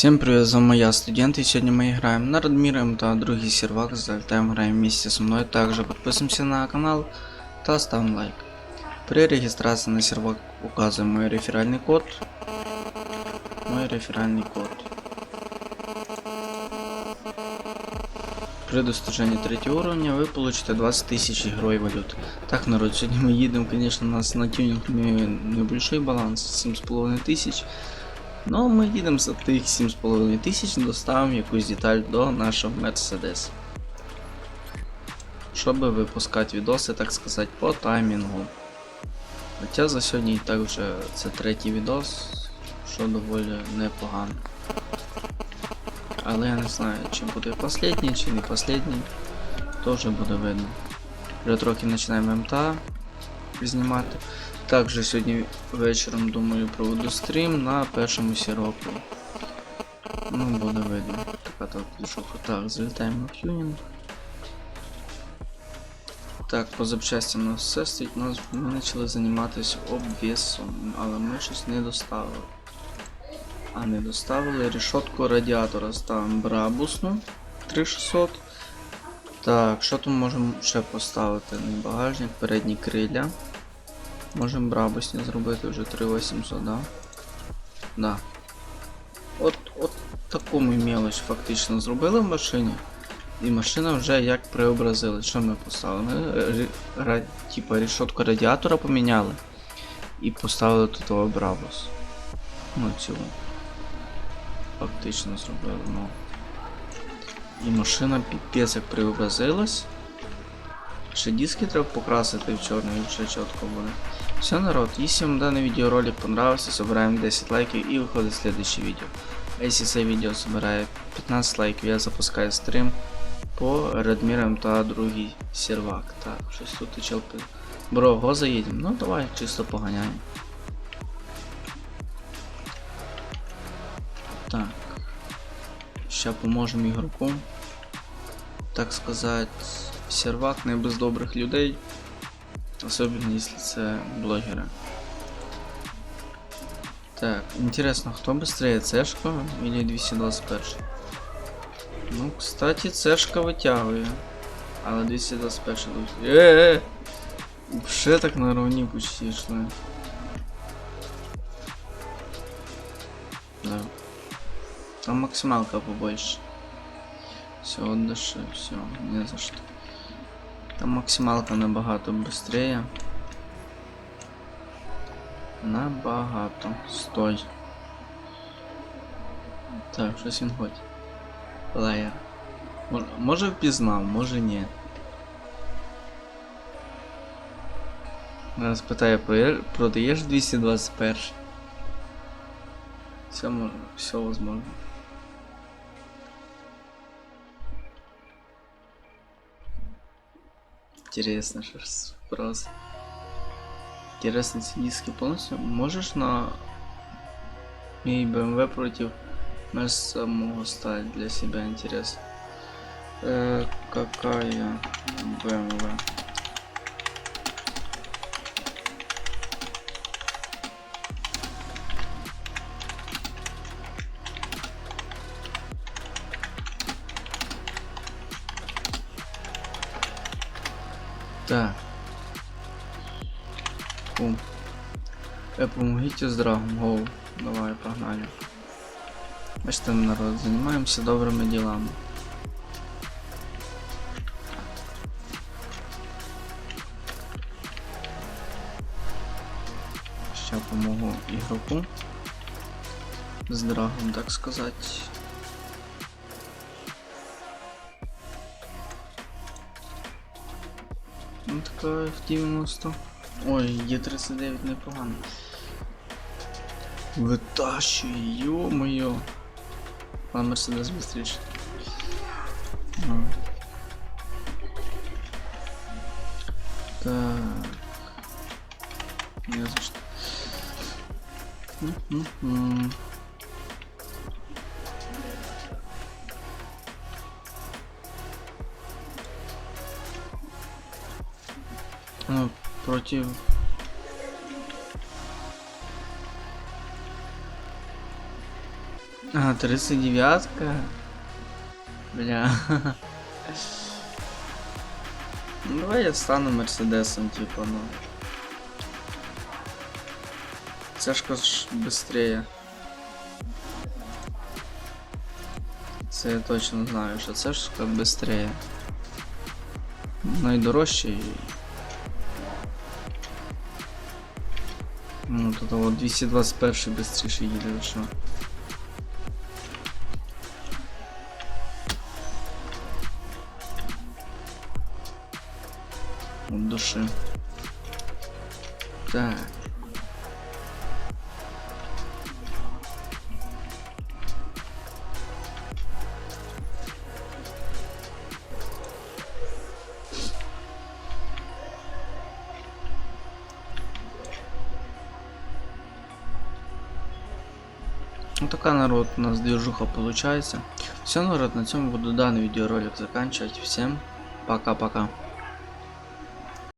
Всем привет, с вами я, студент, и сегодня мы играем на Радмир МТА, другий сервак, залетаем, играем вместе со мной, также подписываемся на канал, та ставим лайк. При регистрации на сервак указываем мой реферальный код, мой реферальный код. При достижении третьего уровня вы получите 20 тысяч игровой валют. Так, народ, сегодня мы едем, конечно, у нас на тюнинг не- небольшой баланс, 7,5 тысяч. Ну, ми їдемо за тих 7,5 тисяч, доставимо якусь деталь до нашого Mercedes. Щоб випускати відоси, так сказати, по таймінгу. Хоча за сьогодні і так вже це третій відос, що доволі непогано. Але я не знаю, чи буде останній, чи не останній, то вже буде видно. Вже трохи починаємо МТА знімати. Також сьогодні вечором, думаю, проведу стрім на першому сіроку. Ну, буде видно. Така так движуха. Так, залітаємо на тюнінг. Так, по запчастям у нас все стоїть. Нас ми почали займатися обвісом, але ми щось не доставили. А не доставили решетку радіатора. Ставимо брабусну 3600. Так, що тут можемо ще поставити? Не багажник, передні криля. Можемо брабусні зробити вже 3800, да? Да. От, от таку ми мелочь фактично зробили в машині. І машина вже як преобразилась. Що ми поставили? Ми ра- типа решетку радіатора поміняли. І поставили тут брабус. Ну цю. Фактично зробили, ну. І машина піпець як преобразилась. Ще диски треба покрасити в чорний, вже чітко буде. Все, народ, если вам данный видеоролик понравился, собираем 10 лайков и выходит следующее видео. А если це видео собирает 15 лайків, я запускаю стрим по Радмірам та другий сервак. Так, щось тут і чел пи- Бро, го заїдем? Ну давай, чисто поганяємо. Так. Ща поможемо ігроку. Так сказать, сервак не без добрих людей. Особенно если це блогеры. Так, интересно, кто быстрее, Цешка или 221? Ну, кстати, Цешка витягує. Але 221 тут. Е-е! Вже так на равні почти йшли. Да. Там максималка побольше. Все, отдыши, все, не за что. Там максималка набагато быстрее. Набагато. Стой. Так, щось він хоче. Плеєр. Мож- Може впізнав, може ні. Нас питає, «Проє- продаєш 221? Все все возможно. Интересно, что спрос. Интересно, диски полностью можешь на и BMW против Мерс самого стать для себя интересно. Э, какая BMW? Так. Э, помогите с Dragon Go. Давай, погнали. Бачите, народ, занимаемся добрыми делами. Ще помогу ігроку. З драгом, так сказать. Ну така F90. Ой, Е39 непогано. Витащує, ё-моё. А Мерседес быстрее. Ну. Так. Не за что. Ну, против... А, 39-ка. Бля. Ну, давай я стану Мерседесом, типа, ну. Цешка ж быстрее. Це я точно знаю, що цешка быстрее. Найдорожче і. Ну, тут от 221 быстріше їде, що. От души. Так. Така народ у нас движуха получается. Все, народ, на цьому буду данный видеоролик заканчивать. Всем пока-пока.